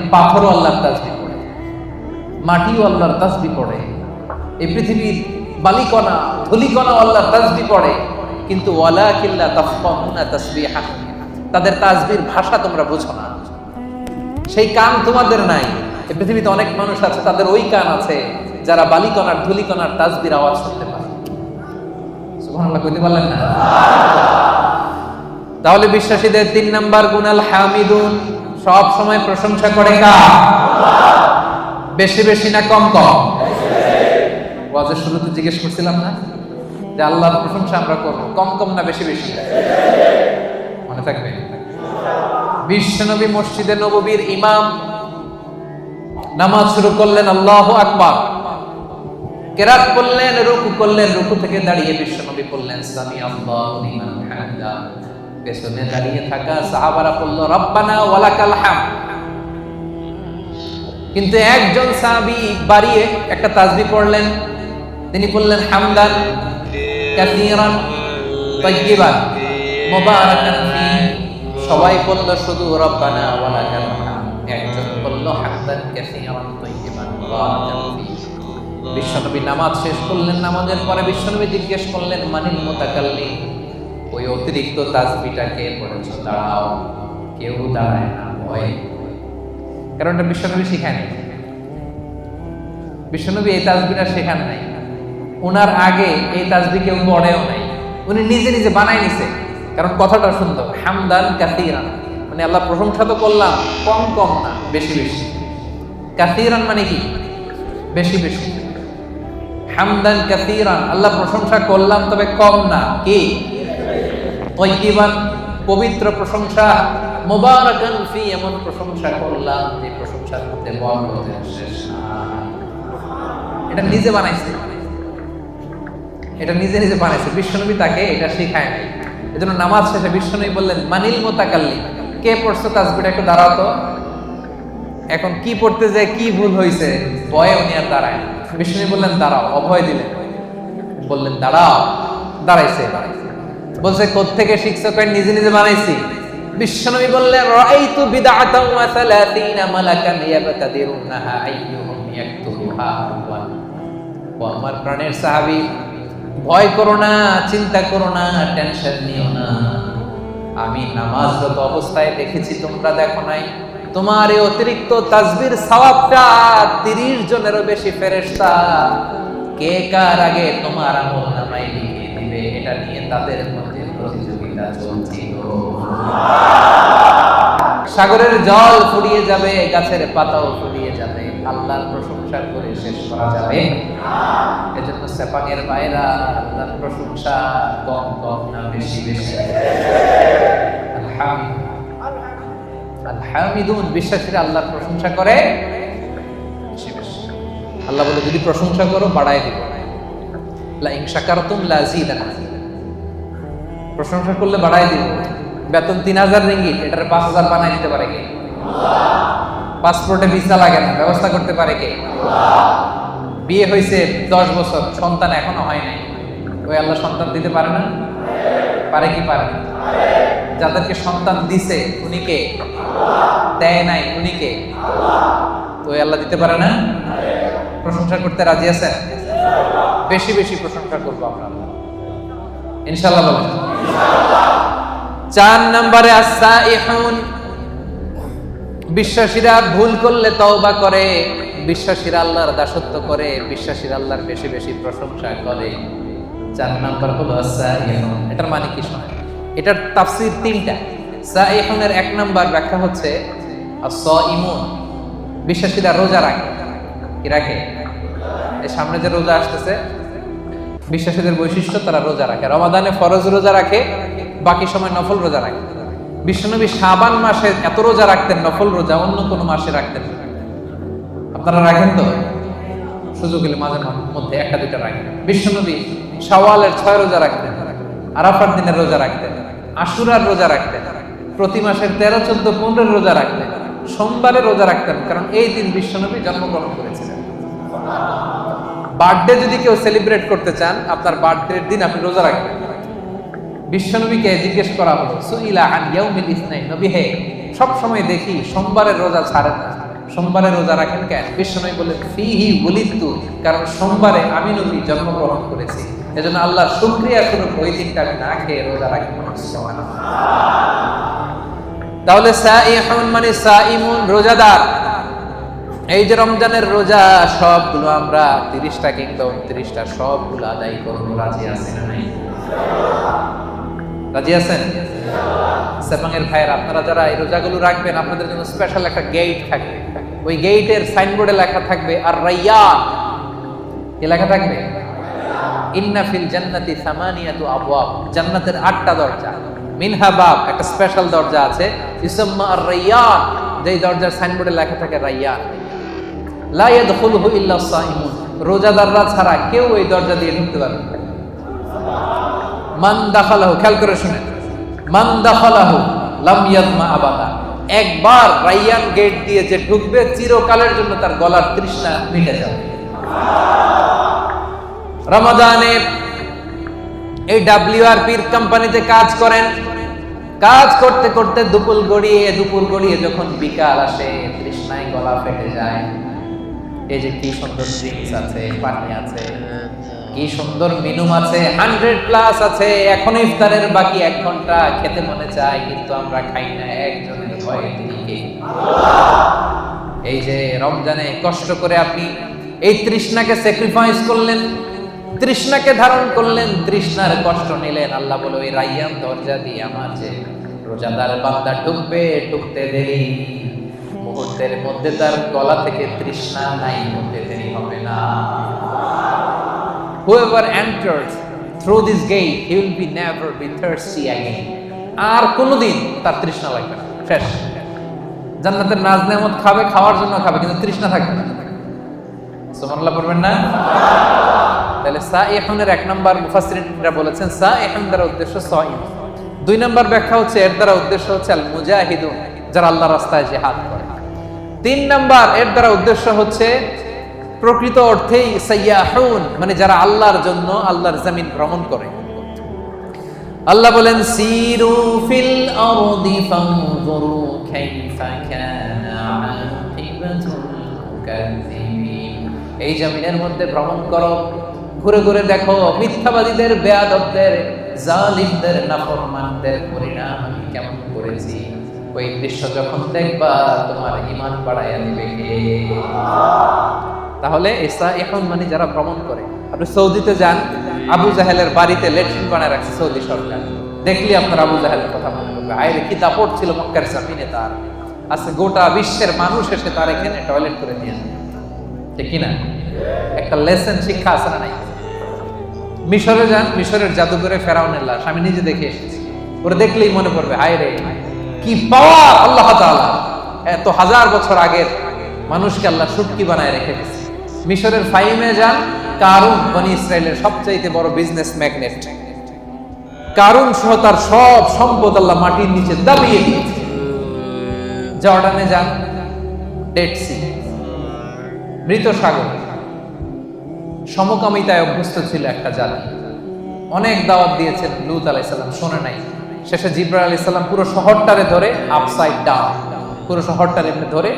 পৃথিবীর পাথরও আল্লাহর তাসবি পড়ে, মাটিও আল্লাহর তাসবি পড়ে, এই পৃথিবীর বালিকণা ধুলিকণা আল্লাহর তাসবি পড়ে, কিন্তু ওয়ালা কিল্লা তাফকাহুনা তাসবিহা, তাদের তাসবির ভাষা তোমরা বুঝো না। সেই কান তোমাদের নাই, এই পৃথিবীতে অনেক মানুষ আছে, তাদের ওই কান আছে, যারা বালিকণার, ধুলিকণার তাসবির আওয়াজ শুনতে পারে সুবহানাল্লাহ, কইতে পারলেন না? তাহলে বিশ্বাসীদের তিন নাম্বার গুনাল হামিদুন সব সময় প্রশংসা করে কা বেশি বেশি না কম কম? ওয়াজের শুরুতে জিজ্ঞেস করছিলাম না? যে আল্লাহর প্রশংসা আমরা করব, কম কম না বেশি বেশি? মনে থাকবে? বিশ্বনবী মসজিদে নববীর ইমাম নামাজ শুরু করলেন আল্লাহ আকবার। কেরাত করলেন, রুকু করলেন, রুকু থেকে দাঁড়িয়ে বিশ্বনবী করলেন সামি আল্লাহু পেছনে দাঁড়িয়ে থাকা সাহাবারা বলল, রব্বানা ওয়ালাকাল হামদ। কিন্তু একজন সাহাবী বাড়িয়ে একটা তাসবিহ পড়লেন। তিনি বললেন, হামদান কাসীরান তাইয়িবান মুবারাকান ফি। সবাই বলল, শুধু রব্বানা ওয়ালাকাল হামদ। একজন বলল, হামদান কাসীরান তাইয়িবান মুবারাকান ফি। বিশ্বনবী নামাজ শেষ করলেন, নামাজের পরে বিশ্বনবী জিজ্ঞেস করলেন, মানিল মুতাকাল্লিম? ওই অতিরিক্ত তাসবিটা কে পড়েছো, দাঁড়াও। কেউ দাঁড়ায় না, ভয়। কারণ এটা বিশ্বনবী শেখায়নি বিশ্বনবী এই তাসবিটা শেখান নাই। ওনার আগে এই তাসবি কেউ পড়েও নাই। উনি নিজে নিজে বানাই নিছে। কারণ কথাটা সুন্দর, হামদান কাসিরান। মানে আল্লাহ প্রশংসা তো করলাম, কম কম না, বেশি বেশি। কাসিরান মানে কি? বেশি বেশি। হামদান কাসিরান, আল্লাহ প্রশংসা করলাম, তবে কম না। কি? তৈবান পবিত্র প্রশংসা, মোবারকান ফি, এমন প্রশংসা করলাম যে প্রশংসার মধ্যে এটা নিজে বানাইছে। এটা নিজে নিজে বানাইছে। বিশ্বনবী তাকে এটা শেখায় নাই। এজন্য নামাজ শেষে বিশ্বনবী বললেন, মানিল মোতাকাল্লি। কে পড়ছো তাসবিটা একটু দাঁড়াও তো। এখন কি পড়তে যে কি ভুল হয়েছে ভয়ে উনি আর দাঁড়ায়। বিষ্ণু বললেন, দাঁড়াও। অভয় দিলেন। বললেন, দাঁড়াও। দাঁড়াইছে। বলছে, কোত্থেকে শিখছো? কই নিজে নিজে বানাইছি। বিশ্বনবী বললেন, রাআইতু বিদআতাও ওয়া সালাতিনা মালাকান ইয়াবতাদিরুনাহা আইয়ুহুম ইয়াকতুবুহা ও আমার প্রাণের সাহাবী, ভয় করো না, চিন্তা করো না, টেনশন নিও না। আমি নামাজরত অবস্থায় দেখেছি, তোমরা দেখো নাই। তোমার এই অতিরিক্ত তাসবির সওয়াবটা তিরিশ জনেরও বেশি ফেরেশতা। কে কার আগে তোমার আমল নামাই লিখে দিবে, এটা নিয়ে তাদের মধ্যে সাগরের জল ফুরিয়ে যাবে, গাছের পাতাও ফুরিয়ে যাবে। আল্লাহর প্রশংসা করে শেষ করা যাবে। এজন্য সেপাঙের বাইরা আল্লাহর প্রশংসা কম কম না বেশি বেশি। আলহামিদুন, বিশ্বাসীরা প্রশংসা করে। আল্লাহ বলে, যদি প্রশংসা করো, বাড়ায় দিব। লা ইন শাকারতুম লা। প্রশংসা করলে বাড়ায় দিব। বেতন তিন হাজার রিঙ্গিট এটার পাঁচ হাজার বানাই দিতে পারে কে? পাসপোর্টে ভিসা লাগে না, ব্যবস্থা করতে পারে কে? বিয়ে হয়েছে দশ বছর, সন্তান এখনও হয় নাই। ওই আল্লাহ সন্তান দিতে পারে না? পারে কি পারে যাদেরকে সন্তান দিছে, উনি কে? দেয় নাই, উনি কে? তো আল্লাহ দিতে পারে না? প্রশংসা করতে রাজি আছেন? বেশি বেশি প্রশংসা করব আমরা। বিশ্বাসীরা ভুল করলে তওবা করে, বিশ্বাসীরা আল্লাহর দাসত্ব করে, বিশ্বাসীরা আল্লাহর বেশি বেশি প্রশংসা করে। চার নাম্বার হলো এটার মানে কি শোনেন? এটার তাফসীর তিনটা। সাইহুনের এক নাম্বার ব্যাখ্যা হচ্ছে বিশ্বাসীরা রোজা রাখে। কি রাখে? সামনে যে রোজা আসতেছে বিশ্বাসীদের বৈশিষ্ট্য তারা রোজা রাখে। রমাদানে ফরজ রোজা রাখে, বাকি সময় নফল রোজা রাখে। বিশ্বনবী সাবান মাসে এত রোজা রাখতেন, নফল রোজা অন্য কোনো মাসে রাখতেন আপনারা রাখেন তো? সুযোগ হলে মাঝে মধ্যে একটা, দুইটা রাখেন। বিশ্বনবী সওয়ালের ছয় রোজা রাখতেন, আরাফার দিনের রোজা রাখতেন, আশুরার রোজা রাখতেন, প্রতি মাসের তেরো, চোদ্দ, পনেরো রোজা রাখতেন, সোমবারে রোজা রাখতেন, কারণ এই দিন বিশ্বনবী জন্মগ্রহণ করেছিলেন। বার্থডে যদি কেউ সেলিব্রেট করতে চান, আপনার বার্থডের দিন আপনি রোজা রাখবেন। বিশ্বনবীকে জিজ্ঞেস করা হলো, সুইলা আন ইয়াউমিল ইসনাইন? নবী, হে সব সময় দেখি সোমবারের রোজা ছাড়েন না। সোমবারে রোজা রাখেন কেন? বিশ্বনবী বললেন, ফিহি বলিতু কারণ সোমবারে আমি নবী জন্মগ্রহণ করেছি। এজন্য আল্লাহ শুক্রিয়া স্বরূপ ওই দিনটা আমি না খেয়ে রোজা রাখি তাহলে সাইহুন মানে সাইমুন রোজাদার। এই যে রমজানের রোজা, সবগুলো আমরা তিরিশটা কিংবা উনত্রিশটা, সবগুলো আদায় করব। রাজি আছেন রাজি আছেন? সেপাঙের ভাইয়ের, আপনারা যারা এই রোজাগুলো রাখবেন, আপনাদের জন্য স্পেশাল একটা গেট থাকবে। ওই গেটের সাইনবোর্ডে লেখা থাকবে, আর রাইয়া কি লেখা থাকবে? ইন্না ফিল জান্নাতি সামানিয়াতু আবওয়াব। জান্নাতের আটটা দরজা। মিনহা বাব, একটা স্পেশাল দরজা আছে ইসমা আর রাইয়ান যেই দরজার সাইনবোর্ডে লেখা থাকে রাইয়ান রোজাদাররা ছাড়া কেউ এই দরজা দিয়ে ঢুকতে পারবে মান খেয়াল করে শুনেন। মান আবাদা। একবার রাইয়ান গেট দিয়ে যে ঢুকবে, চিরকালের জন্য তার গলার তৃষ্ণা মিটে যাবে। রমাদানে এই কোম্পানিতে কাজ করেন। কাজ করতে করতে দুপুর গড়িয়ে দুপুর গড়িয়ে যখন বিকাল আসে, তৃষ্ণায় গলা ফেটে যায়। এই যে কি সুন্দর ড্রিঙ্কস আছে পানি আছে কি সুন্দর মিনুম আছে হান্ড্রেড প্লাস আছে এখন ইফতারের বাকি এক ঘণ্টা খেতে মনে চায় কিন্তু আমরা খাই না একজনের ভয়ে তিনি এই যে রমজানে কষ্ট করে আপনি এই তৃষ্ণাকে স্যাক্রিফাইস করলেন তৃষ্ণাকে ধারণ করলেন তৃষ্ণার কষ্ট নিলেন। আল্লাহ বলে ওই রাইয়ান দরজা দিয়ে আমার যে রোজাদার বান্দা ঢুকবে ঢুকতে দেরি। মুহূর্তের মধ্যে তার গলা থেকে তৃষ্ণা নাই, মধ্যে দেরি হবে না। Whoever enters through this gate, he will be never be thirsty again. আর কোনোদিন তার তৃষ্ণা লাগবে না। শেষ জান্নাতের নাজ নেমত খাবে, খাওয়ার জন্য খাবে, কিন্তু তৃষ্ণা থাকবে না। সুবহানাল্লাহ পড়বেন না? তাহলে সা ইহনের এক নম্বর মুফাসসিরিনরা বলেছেন সা ইহন দ্বারা উদ্দেশ্য সাইম দুই নম্বর ব্যাখ্যা হচ্ছে, এর দ্বারা উদ্দেশ্য হচ্ছে আল মুজাহিদুন যারা আল্লাহর রাস্তায় জিহাদ করে। তিন নাম্বার এর দ্বারা উদ্দেশ্য হচ্ছে প্রকৃত অর্থেই সাইয়াহুন মানে যারা আল্লাহর জন্য আল্লাহর জমিন ভ্রমণ করে। আল্লাহ বলেন, সিরু ফিল আরদি ফানজুরু কাইফা কানা এই জমিনের মধ্যে ভ্রমণ করো, ঘুরে ঘুরে দেখো, মিথ্যাবাদীদের, বেয়াদবদের, জালিমদের, নাফরমানদের পরিণাম আমি কেমন করেছি? ওই দৃশ্য যখন দেখবা তোমার ইমান বাড়াইয়া দিবে তাহলে এসা এখন মানে যারা ভ্রমণ করে আপনি সৌদিতে যান আবু জাহেলের বাড়িতে লেট্রিন বানায় রাখছে সৌদি সরকার দেখলি আপনার আবু জাহেলের কথা মনে করবে আইরে কি দাপট ছিল মক্কার জামিনে তার আজকে গোটা বিশ্বের মানুষ এসে তার এখানে টয়লেট করে দিয়ে। ঠিক কিনা একটা লেসন শিক্ষা আছে না নাই মিশরে যান মিশরের জাদুঘরে ফেরাউনের লাশ আমি নিজে দেখে এসেছি ওরা দেখলেই মনে পড়বে হায় রে কি পাওয়ার আল্লাহ এত হাজার বছর আগের মানুষকে আল্লাহ সুটকি বানায় রেখে দিয়েছে। মিশরের ফাইমে যান, কারুন বনি ইসরায়েলের সবচাইতে বড় বিজনেস ম্যাগনেট কারুন সহ তার সব সম্পদ আল্লাহ মাটির নিচে দাবিয়ে দিয়েছে। জর্ডানে যান ডেড সি মৃত সাগর। সমকামিতায় অভ্যস্ত ছিল একটা জাতি অনেক দাওয়াত দিয়েছেন লুত আলাইসাল্লাম শোনে নাই। শেষে জিব্রাহ আলাইসাল্লাম পুরো শহরটারে ধরে আপসাইড ডাউন পুরো শহরটারে এমনি ধরে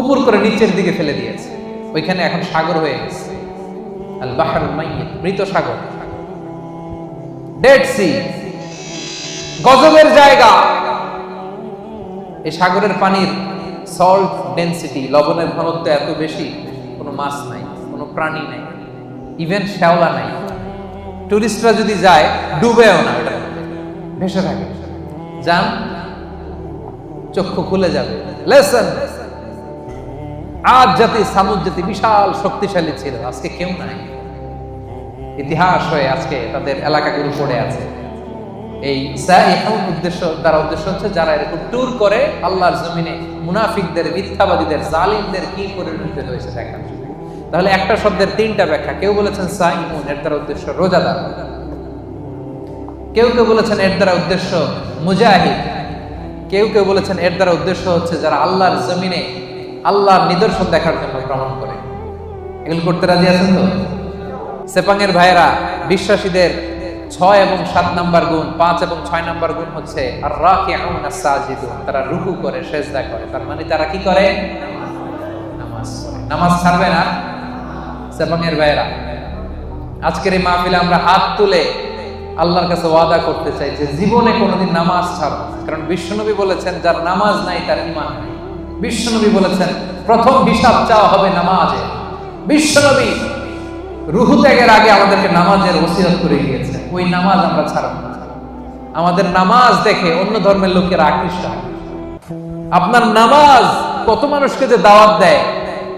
উপর করে নিচের দিকে ফেলে দিয়েছে। ওইখানে এখন সাগর হয়ে গেছে। আল বাহার মৃত সাগর। ডেড সি গজবের জায়গা। এই সাগরের পানির সল্ট ডেন্সিটি লবণের ঘনত্ব এত বেশি, কোনো মাছ নাই, কোনো প্রাণী নাই ইভেন শ্যাওলা নাই। টুরিস্টরা যদি যায়, ডুবেও না ভেসে থাকে। যান চক্ষু খুলে যাবে। লেসন আজ জাতি, সামুদ জাতি বিশাল শক্তিশালী ছিল, আজকে কেউ নাই। ইতিহাস হয়ে আজকে তাদের এলাকাগুলো পড়ে আছে। এই উদ্দেশ্য দ্বারা উদ্দেশ্য হচ্ছে যারা এরকম ট্যুর করে, আল্লাহর জমিনে মুনাফিকদের, মিথ্যাবাদীদের, জালিমদের কি পরিণত হয়েছে জন্য। তাহলে একটা শব্দের তিনটা ব্যাখ্যা, কেউ বলেছেন সাইমুন, এর দ্বারা উদ্দেশ্য রোজাদার। কেউ কেউ বলেছেন এর দ্বারা উদ্দেশ্য মুজাহিদ। কেউ কেউ বলেছেন এর দ্বারা উদ্দেশ্য হচ্ছে যারা আল্লাহর জমিনে আল্লাহর নিদর্শন দেখার জন্য ভ্রমণ করে। এগুলো করতে রাজি আছেন তো? সেপাঙের ভাইয়েরা, বিশ্বাসীদের ছয় এবং সাত নাম্বার গুণ, পাঁচ এবং ছয় নাম্বার গুণ হচ্ছে আর রাকে তারা রুকু করে, সেজদা করে। তার মানে তারা কি করে? নামাজ নামাজ ছাড়বে না? সেবংয়ের ভাইয়েরা, আজকের এই মাহফিলে আমরা হাত তুলে আল্লাহর কাছে ওয়াদা করতে চাই যে জীবনে কোনোদিন নামাজ ছাড়ব না। কারণ বিশ্বনবী বলেছেন, যার নামাজ নাই, তার ইমান নাই। বিশ্বনবী বলেছেন, প্রথম হিসাব চাওয়া হবে নামাজে। বিশ্বনবী রুহু ত্যাগের আগে আমাদেরকে নামাজের ওসিরত করে গিয়েছে ওই নামাজ আমরা ছাড়ব না। আমাদের নামাজ দেখে অন্য ধর্মের লোকেরা আকৃষ্ট হয়। আপনার নামাজ কত মানুষকে যে দাওয়াত দেয়,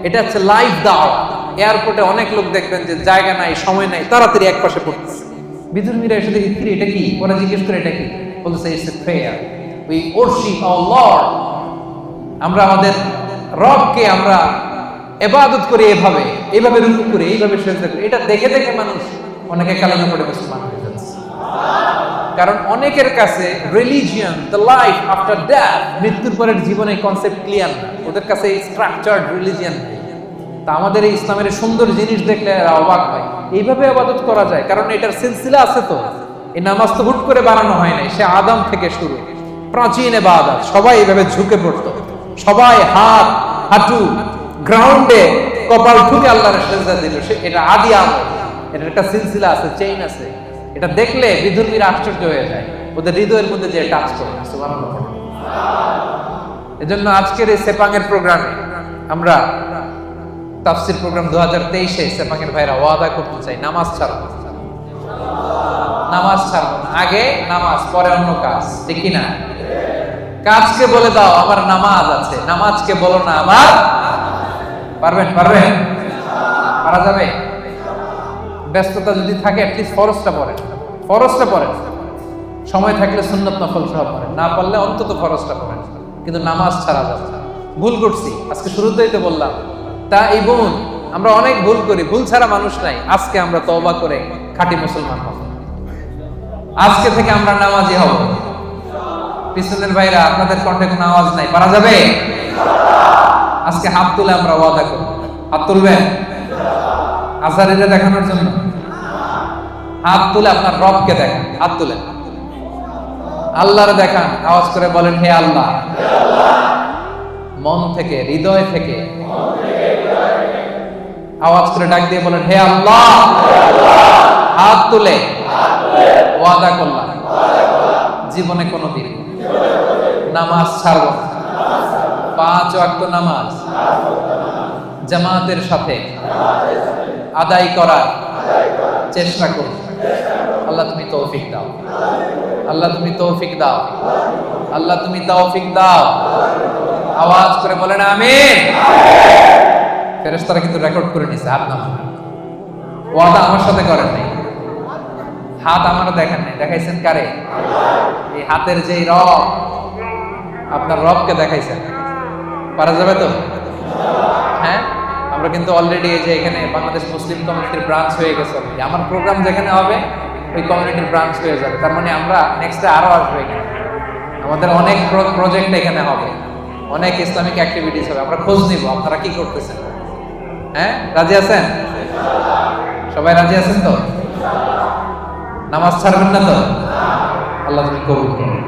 এটা হচ্ছে লাইভ দাওয়াত। এয়ারপোর্টে অনেক লোক দেখবেন যে জায়গা নাই, সময় নাই, তাড়াতাড়ি এক পাশে পড়তেছে। বিধর্মীরা এসে দেখি "কিরে, এটা কি? ওরা জিজ্ঞেস করে এটা কি? বলতেছে it's a prayer we worship our lord আমরা আমাদের রবকে আমরা এবাদত করি এভাবে এইভাবে রুকু করি এইভাবে সেজদা করি। এটা দেখে দেখে মানুষ অনেকে কালামে পড়ে হয়ে যাচ্ছে। কারণ অনেকের কাছে religion the life after death মৃত্যুর পরের জীবনে কনসেপ্ট ক্লিয়ার না। ওদের কাছে স্ট্রাকচার্ড রিলিজিয়ন তা আমাদের এই ইসলামের সুন্দর জিনিস দেখলে অবাক হয়। এইভাবে আবাদত করা যায়, কারণ এটার সিলসিলা আছে তো। এই নামাজ তো হুট করে বানানো হয় নাই, সে আদম থেকে শুরু। প্রাচীন এবাদত, সবাই এইভাবে ঝুঁকে পড়তো। সবাই হাত, হাঁটু গ্রাউন্ডে কপাল ঠুকে আল্লাহর সেজদা দিল, সে এটা আদি আমল। এটার একটা সিলসিলা আছে চেইন আছে। এটা দেখলে বিধর্মীরা আশ্চর্য হয়ে যায়। ওদের হৃদয়ের মধ্যে যে টাচ করে সুবহানাল্লাহ। এজন্য আজকের এই সেপাংয়ের প্রোগ্রামে আমরা তাফসির প্রোগ্রাম দু হাজার তেইশে সেপাংয়ের ভাইরা ওয়াদা করতে চাই, নামাজ ছাড়বো নামাজ ছাড়বো আগে নামাজ, পরে অন্য কাজ কি না? কাজকে বলে দাও, আমার নামাজ আছে। নামাজকে বলো না আমার। পারবেন পারবেন? পারা যাবে? ব্যস্ততা যদি থাকে অ্যাটলিস্ট ফরজটা পড়েন। ফরজটা পড়েন। সময় থাকলে সুন্নত নফল সহ পড়েন। না পারলে অন্তত ফরজটা পড়েন। কিন্তু নামাজ ছাড়া না। ভুল করছি। আজকে শুরুতেই তো বললাম। তা এই বোন, আমরা অনেক ভুল করি, ভুল ছাড়া মানুষ নাই। আজকে আমরা তওবা করে খাঁটি মুসলমান হব। আজকে থেকে আমরা নামাজি হব। পিছনের ভাইরা, আপনাদের কণ্ঠে কোনো আওয়াজ নাই, পারা যাবে? আজকে হাত তুলে আমরা ওয়াদা করব। হাত তুলবেন? আজারিরে দেখানোর জন্য। হাত তুলে আপনার রবকে দেখান, হাত তুলে আল্লাহরে দেখান, আওয়াজ করে বলেন, হে আল্লাহ। মন থেকে, হৃদয় থেকে। আওয়াজ করে ডাক দিয়ে বলেন, হে আল্লাহ! হাত তুলে। ওয়াদা করলাম। জীবনে কোনোদিন নামাজ ছাড়ব। পাঁচ ওয়াক্ত নামাজ জামাতের সাথে আদায় করার চেষ্টা করব। আল্লাহ তুমি তৌফিক দাও। আল্লাহ তুমি তৌফিক দাও। আল্লাহ তুমি তৌফিক দাও। আওয়াজ করে বলেন আমি ফেরেস্তারা কিন্তু রেকর্ড করে নিছে, হাত নামান ওয়াদা আমার সাথে করেন নাই। হাত আমারও দেখেন নাই। দেখাইছেন কারে? এই হাতের যে রব, আপনার রবকে দেখাইছেন। পারা যাবে তো? হ্যাঁ? আমরা কিন্তু অলরেডি এই যে এখানে বাংলাদেশ মুসলিম কমিউনিটির ব্রাঞ্চ হয়ে গেছে আমার প্রোগ্রাম যেখানে হবে, ওই কমিউনিটির ব্রাঞ্চ হয়ে যাবে। তার মানে আমরা নেক্সটে আরও আসব এখানে। আমাদের অনেক প্রজেক্ট এখানে হবে। অনেক ইসলামিক অ্যাক্টিভিটিস হবে, আমরা খোঁজ নিব, আপনারা কি করতেছেন? হ্যাঁ রাজি আছেন? সবাই রাজি আছেন তো? নামাজ ছাড়বেন না তো? আল্লাহ তুমি কবুল করুন।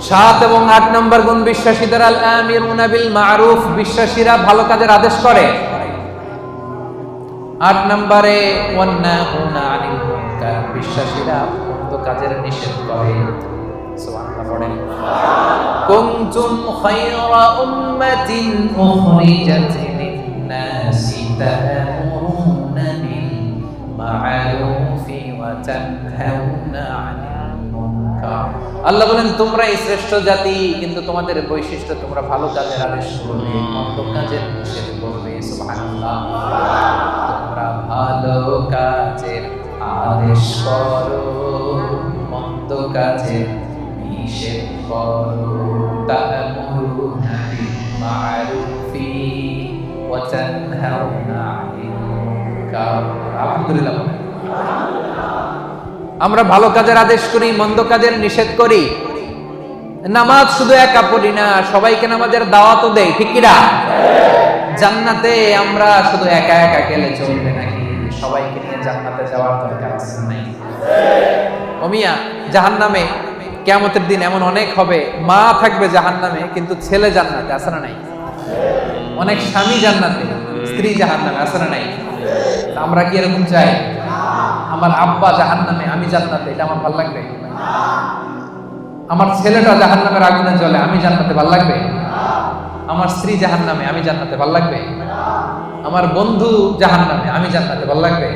সাত এবং আট নম্বর গুণ বিশ্বাসীদের আল আমিরুনা বিল মারুফ বিশ্বাসীরা ভালো কাজের আদেশ করে। আট নম্বরে বিশ্বাসীরা কাজের নিষেধ করে। সুবহানাল্লাহ। পড়েন কুনতুম খায়রা উম্মাতিন উখরিজাত লিন-নাসি তা'মুরুনা বিল মা'রুফি ওয়া তানহাউনা আল্লাহ বলেন, তোমরা এই শ্রেষ্ঠ জাতি, কিন্তু তোমাদের বৈশিষ্ট্য তোমরা ভালো কাজের আদেশ করবে, মন্দ কাজের নিষেধ করবে। সুবহানাল্লাহ। তোমরা ভালো কাজের আদেশ করো, মন্দ কাজের আমরা ভালো কাজের আদেশ করি, মন্দ কাজের নিষেধ করি। নামাজ শুধু একা পড়ি না, সবাইকে নামাজের দাওয়াতও দেয় ঠিক কিনা? জান্নাতে আমরা শুধু একা একা গেলে চলবে নাকি? সবাইকে নিয়ে জান্নাতে যাওয়ার দরকার আছে নাই? অমিয়া জাহান্নামে কেয়ামতের দিন এমন অনেক হবে। মা থাকবে জাহান্নামে, কিন্তু ছেলে জান্নাতে না নাই? অনেক স্বামী জান্নাতে, স্ত্রী জাহান্নামে, আছে না নাই? আমরা কি এরকম চাই? আমার আব্বা জাহান্নামে, আমি জান্নাতে, এটা আমার ভালো লাগবে? আমার ছেলেটা জাহান্নামের আগুনে জ্বলে, আমি জান্নাতে ভালো লাগবে? আমার স্ত্রী জাহান্নামে, আমি জান্নাতে ভালো লাগবে? আমার বন্ধু জাহান্নামে, আমি জান্নাতে ভালো লাগবে?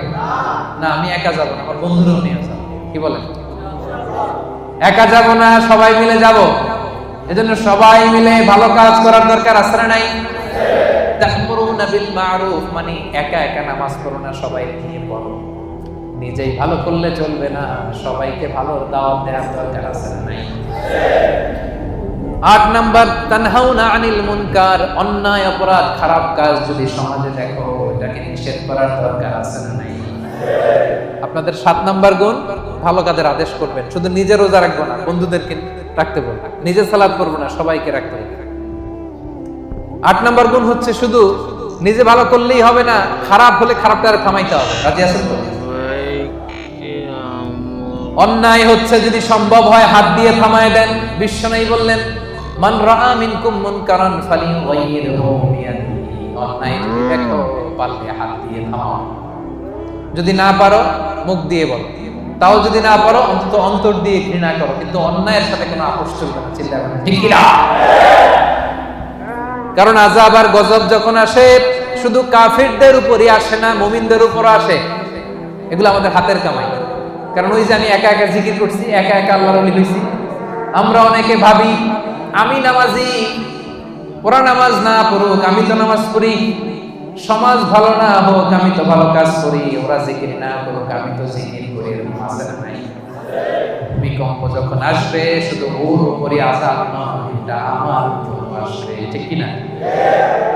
না, আমি একা যাব না, আমার বন্ধুরাও নিয়ে যাব কি বলেন? একা যাব না, সবাই মিলে যাব। এজন্য সবাই মিলে ভালো কাজ করার দরকার, আছে না নাই? মানে একা একা নামাজ সবাই নিয়ে ভালো করলে চলবে না, সবাইকে ভালো দেওয়ার দরকার, আছে না নাই? আট নাম্বার আনিল মুনকার, অন্যায়, অপরাধ, খারাপ কাজ যদি সমাজে দেখো, এটাকে নিষেধ করার দরকার, আছে না নাই? আপনাদের সাত নাম্বার গুণ ভালো কাজের আদেশ করবেন। শুধু নিজে রোজা রাখব না, বন্ধুদেরকে রাখতে বলব। নিজে সালাদ করব না, সবাইকে রাখতে বলব। আট নাম্বার গুণ হচ্ছে শুধু নিজে ভালো করলেই হবে না, খারাপ হলে খারাপটা আর থামাইতে হবে। রাজি আছেন তো? অন্যায় হচ্ছে যদি সম্ভব হয় হাত দিয়ে থামায় দেন। বিশ্ব নাই বললেন, মান রাআ মিনকুম মুনকারান ফালিয়ুগাইয়িরহু বিয়াদিহি। অন্যায় যদি দেখো, পারলে হাত দিয়ে থামাও। যদি না পারো, মুখ দিয়ে বলো। তাও যদি না পারো, অন্তত অন্তর দিয়ে ঘৃণা করো। কিন্তু অন্যায়ের সাথে কোনো আপোষ চলবে না চিল্লা ঠিক কি না কারণ আজাব আর গজব যখন আসে, শুধু কাফিরদের উপরই আসে না, মুমিনদের উপর আসে। এগুলো আমাদের হাতের কামাই। কারণ ওই যে আমি একা একা জিকির করছি, একা একা আল্লাহর ওলি হইছি। আমরা অনেকে ভাবি, আমি নামাজি, ওরা নামাজ না পড়ুক, আমি তো নামাজ পড়ি। সমাজ ভালো না হোক, আমি তো ভালো কাজ করি, ওরা জিকির না করুক, আমি তো জিকির করি, এরকম নাই? ভূমিকম্প যখন আসবে, শুধু ওর আজাব নয় এটা আমার উপর আসবে, ঠিক কিনা?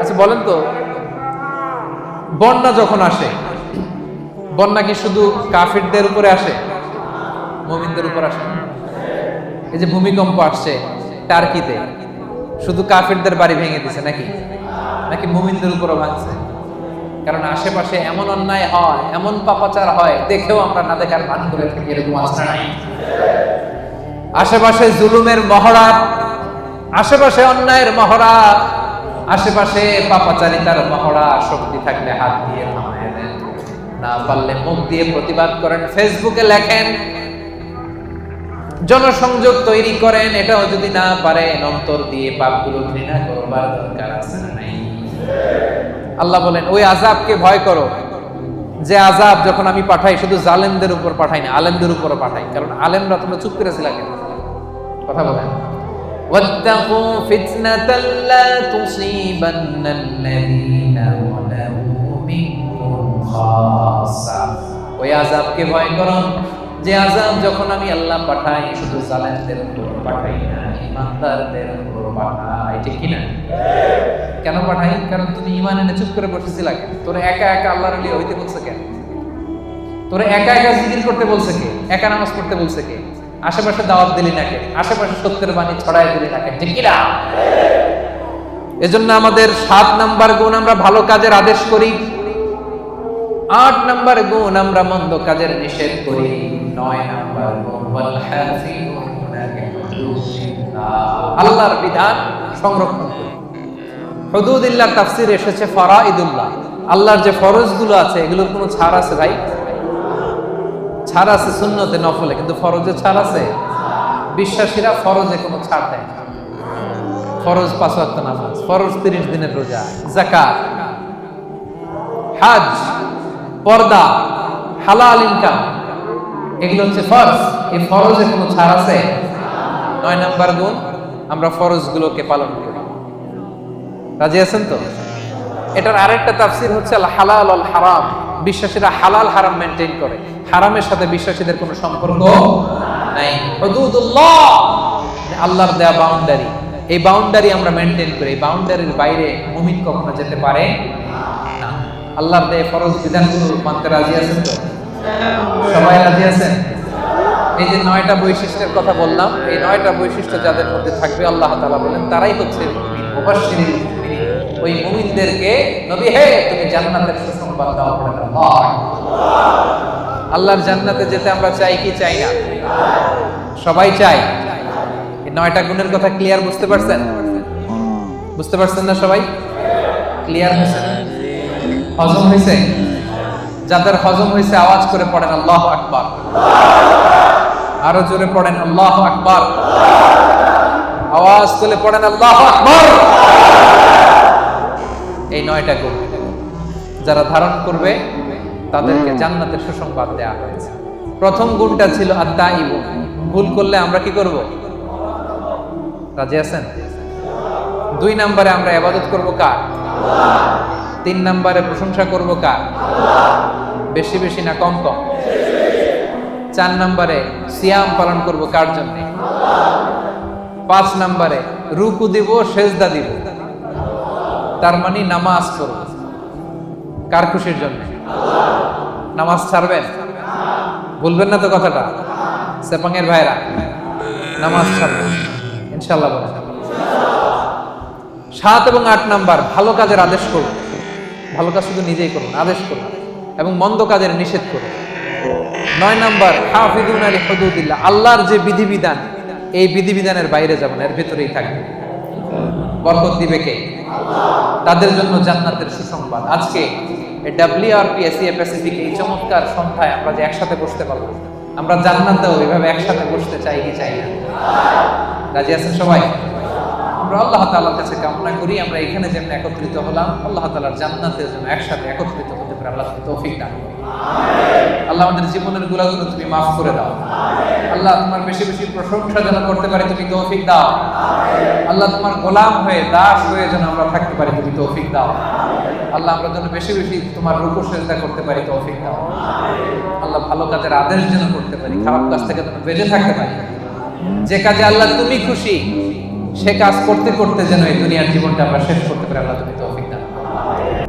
আচ্ছা বলেন তো, বন্যা যখন আসে, বন্যা কি শুধু কাফিরদের উপরে আসে? মুমিনদের উপর আসে এই যে ভূমিকম্প আসছে টার্কিতে শুধু কাফিরদের বাড়ি ভেঙে দিছে নাকি? নাকি মুমিনদের উপরও ভাঙছে? কারণ আশেপাশে এমন অন্যায় হয় এমন পাপাচার হয় দেখেও আমরা না দেখার ভান করে থাকি এরকম না নাই। আশেপাশে জুলুমের মহড়া আশেপাশে অন্যায়ের মহড়া আশেপাশে পাপাচারিতার মহড়া শক্তি থাকলে হাত দিয়ে থামায় দেন। না পারলে মুখ দিয়ে প্রতিবাদ করেন ফেসবুকে লেখেন জনসংযোগ তৈরি করেন এটাও যদি না পারেন অন্তর দিয়ে পাপগুলো ঘৃণা করবার দরকার আছে না নাই? আল্লাহ বলেন ওই আজাবকে ভয় করো যে আজাব যখন আমি পাঠাই শুধু জালেমদের উপর পাঠাই না আলেমদের উপরও পাঠাই কারণ আলেমরা তোমরা চুপ করেছিল কেন কথা বলেন واتقوا فتنة لا تصيبن الذين ظلموا منكم خاصة ওই আজাবকে ভয় করো যে আজাব যখন আমি আল্লাহ পাঠাই, শুধু জালেমদের উপর পাঠাই না, ইমানদারদের উপর পাঠাই, ঠিক কি না কেন পাঠাই? কারণ তুমি ইমান এনে চুপ করে বসেছিল কেন? তোর একা একা আল্লাহর লিয়ে হইতে বলছে কেন? তোর একা একা জিকির করতে বলছে কে? একা নামাজ পড়তে বলছে কে? আশেপাশে দাওয়াত দিলি না কে? আশেপাশে সত্যের বাণী ছড়াই দিলি না কে? ঠিক কি না এজন্য আমাদের সাত নাম্বার গুণ আমরা ভালো কাজের আদেশ করি। আট নাম্বার গুণ আমরা মন্দ কাজের নিষেধ করি। নয় নাম্বার। আল্লাহর বিধান সংরক্ষণ করি। তাফসির এসেছে ফরাইদুল্লাহ। আল্লাহর যে ফরজগুলো আছে, এগুলোর কোনো ছাড় আছে ভাই? ছাড় আছে নফলে, কিন্তু ফরজে ছাড় আছে? বিশ্বাসীরা ফরজে কোনো ছাড় দেয় ফরজ পাঁচ নামাজ, ফরজ তিরিশ দিনের রোজা জাকাত হাজ। পর্দা, হালাল ইনকাম এগুলো হচ্ছে ফরজ। এই ফরজে কোনো ছাড় আছে? নয় নাম্বার গুণ, আমরা ফরজগুলোকে পালন করি। রাজি আছেন তো? এটার আরেকটা তাফসির হচ্ছে হালাল আল হারাম। বিশ্বাসীরা হালাল হারাম মেনটেন করে। হারামের সাথে বিশ্বাসীদের কোনো সম্পর্ক নাই। হুদুদুল্লাহ! মানে আল্লাহর দেয়া বাউন্ডারি এই বাউন্ডারি আমরা মেনটেন করি। এই বাউন্ডারির বাইরে মুমিন কখনো যেতে পারে আল্লাহর দেয় ফরজ বিধানগুলো মানতে রাজি আছেন তো? সবাই রাজি আছেন? এই যে নয়টা বৈশিষ্ট্যের কথা বললাম, এই নয়টা বৈশিষ্ট্য যাদের মধ্যে থাকবে আল্লাহ তালা বলেন, তারাই হচ্ছে ওই মুমিনদেরকে নবী, হে, তুমি জান্নাতের সুসংবাদ দাও। আল্লাহর জান্নাতে যেতে আমরা চাই কি চাই না? সবাই চাই। নয়টা গুণের কথা ক্লিয়ার বুঝতে পারছেন? বুঝতে পারছেন না সবাই? ক্লিয়ার হয়েছে হজম হয়েছে যাদের হজম হয়েছে আওয়াজ করে পড়েন আল্লাহ আকবার। আরও জোরে পড়েন আল্লাহ আকবার। আওয়াজ তুলে পড়েন আল্লাহ আকবার। এই নয়টা গুণ। যারা ধারণ করবে তাদেরকে জান্নাতের সুসংবাদ দেওয়া হয়েছে। প্রথম গুণটা ছিল আত্মা ইবু ভুল করলে আমরা কি করব? রাজি আছেন? দুই নম্বরে আমরা আবাদত করব কার? তিন নম্বরে প্রশংসা করব কার? বেশি বেশি না কম কম? চার নম্বরে সিয়াম পালন করব কার জন্য? পাঁচ নম্বরে রুকু দিব, সেজদা দিব। তার মানে নামাজ করব কার খুশির জন্য? নামাজ ছাড়বেন? বলবেন না তো কথাটা? সেপাঙের ভাইরা, নামাজ ছাড়বেন। ইনশাল্লাহ বলেন। সাত এবং আট নাম্বার, ভালো কাজের আদেশ করুন ভালো কাজ শুধু নিজেই করুন, আদেশ করুন এবং মন্দ কাজের নিষেধ করুন। নয় নাম্বার হাফিদুন আলী হদুদিল্লাহ, আল্লাহর যে বিধিবিধান, এই বিধিবিধানের বাইরে যাবেন, এর ভেতরেই থাকবে। বরকত দিবে কে? তাদের জন্য জান্নাতের সুসংবাদ। আজকে এই চমৎকার সন্ধ্যায় আমরা যে একসাথে বসতে পারব আমরা জান্নাতেও এভাবে একসাথে বসতে চাই কি চাই না? রাজি আছেন সবাই? আমরা আল্লাহ তালার কাছে কামনা করি আমরা এখানে যেমন একত্রিত হলাম আল্লাহ তালার জান্নাতের জন্য একসাথে একত্রিত হতে পারে। আল্লাহ তৌফিক দান আল্লাহ আমাদের জীবনের গুলাগুলো তুমি মাফ করে দাও। আল্লাহ তোমার বেশি বেশি প্রশংসা যেন করতে পারি তুমি তৌফিক দাও। আল্লাহ তোমার গোলাম হয়ে দাস হয়ে যেন আমরা থাকতে পারি তুমি তৌফিক দাও। আল্লাহ আমরা যেন বেশি বেশি তোমার রূপ সেজদা করতে পারি তৌফিক দাও। আল্লাহ ভালো কাজের আদেশ যেন করতে পারি খারাপ কাজ থেকে যেন বেঁচে থাকতে পারি। যে কাজে আল্লাহ তুমি খুশি সে কাজ করতে করতে যেন এই দুনিয়ার জীবনটা আমরা শেষ করতে পারি, আল্লাহ তুমি তৌফিক